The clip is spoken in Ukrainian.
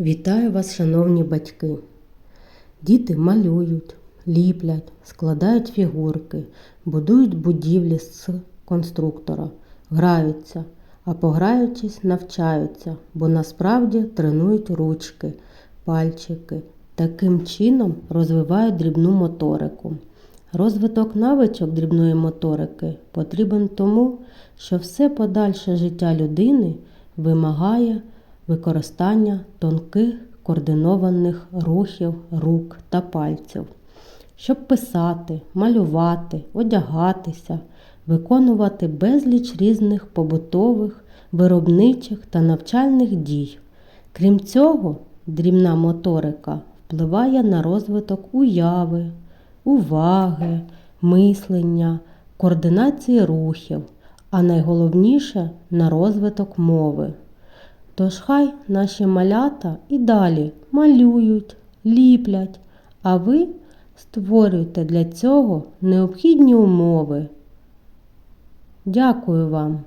Вітаю вас, шановні батьки! Діти малюють, ліплять, складають фігурки, будують будівлі з конструктора, граються, а пограючись, навчаються, бо насправді тренують ручки, пальчики. Таким чином розвивають дрібну моторику. Розвиток навичок дрібної моторики потрібен тому, що все подальше життя людини вимагає використання тонких координованих рухів рук та пальців, щоб писати, малювати, одягатися, виконувати безліч різних побутових, виробничих та навчальних дій. Крім цього, дрібна моторика впливає на розвиток уяви, уваги, мислення, координації рухів, а найголовніше на розвиток мови. Тож хай наші малята і далі малюють, ліплять, а ви створюйте для цього необхідні умови. Дякую вам!